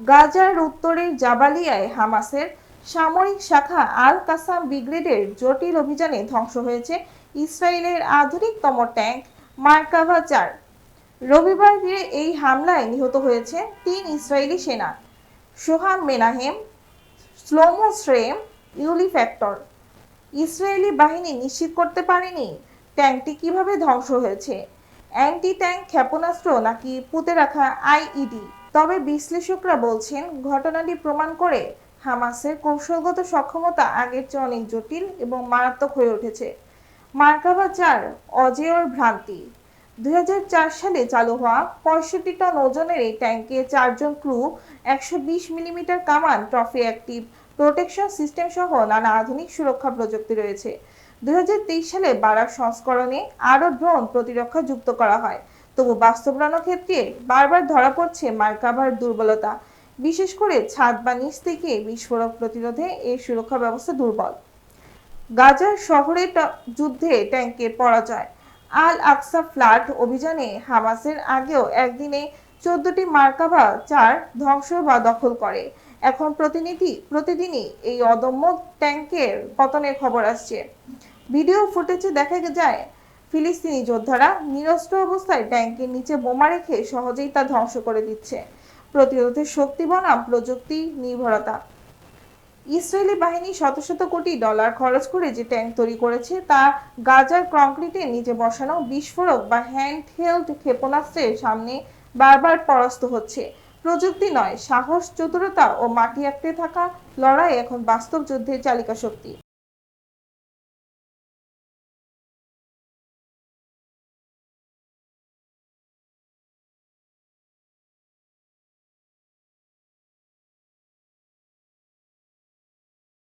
গাজার উত্তরে জাবালিয়ায় হামাসের সামরিক শাখা আল কাসাম ব্রিগেডের জটিল অভিযানে ধ্বংস হয়েছে ইসরায়েলের আধুনিকতম ট্যাঙ্ক মার্কাভা চার। রবিবার দিয়ে এই হামলায় নিহত হয়েছে তিন ইসরায়েলি সেনা। Shoham Menahem Shlomo Shrem Yuli Factor Israeli বাহিনী নিশ্চিত করতে পারেনি ট্যাঙ্কটি কীভাবে ধ্বংস হয়েছে। অ্যান্টি ট্যাঙ্ক ক্ষেপণাস্ত্র নাকি পুঁতে রাখা আইইডি? তবে বিশ্লেষকরা বলছেন, ঘটনাটি প্রমাণ করে হামাসের কৌশলগত সক্ষমতা আগের চেয়ে অনেক জটিল এবং মারাত্মক হয়ে উঠেছে। মার্কাভা চার, অজেয়র ভ্রান্তি। দুই হাজার চার সালে চালু হওয়া পঁয়ষট্টি টন ওজনের এই ট্যাঙ্কে চারজন ক্রু, একশো বিশ মিলিমিটার কামান, ট্রফি অ্যাক্টিভ, প্রোটেকশন সিস্টেম সহ নানা আধুনিক সুরক্ষা প্রযুক্তি রয়েছে। দুই হাজার তেইশ সালে বারাক সংস্করণে আরও ড্রোন প্রতিরক্ষা যুক্ত করা হয়। তবু বাস্তবায়নের ক্ষেত্রে বারবার ধরা পড়ছে মার্কাভার দুর্বলতা। বিশেষ করে ছাদ বা নিচ থেকে বিস্ফোরক প্রতিরোধে এই সুরক্ষা ব্যবস্থা দুর্বল। গাজার শহরে যুদ্ধে ট্যাঙ্কের পরাজয়। আল আকসা ফ্লাড অভিযানে হামাসের আগেও একদিনে চোদ্দটি মার্কাভা চার ধ্বংস বা দখল করে। এখন প্রতিনিধি প্রতিদিনই এই অদম্য ট্যাঙ্কের পতনের খবর আসছে। ভিডিও ফুটেজে দেখা যায় ফিলিস্তিনি যোদ্ধারা নিরস্ত্র অবস্থায় ট্যাঙ্কের নিচে বোমা রেখে সহজেই তা ধ্বংস করে দিচ্ছে। প্রতিরোধের শক্তি বনাম প্রযুক্তি নির্ভরতা। ইসরায়েলি বাহিনী শত শত কোটি ডলার খরচ করে যে ট্যাঙ্ক তৈরি করেছে, তা গাজার কংক্রিটের নিচে বসানো বিস্ফোরক বা হ্যান্ড হেল্ড ক্ষেপণাস্ত্রের সামনে বারবার পরাস্ত হচ্ছে। প্রযুক্তি নয়, সাহস, চতুরতা ও মাটি আঁকড়ে থাকা লড়াই এখন বাস্তব যুদ্ধের চালিকা শক্তি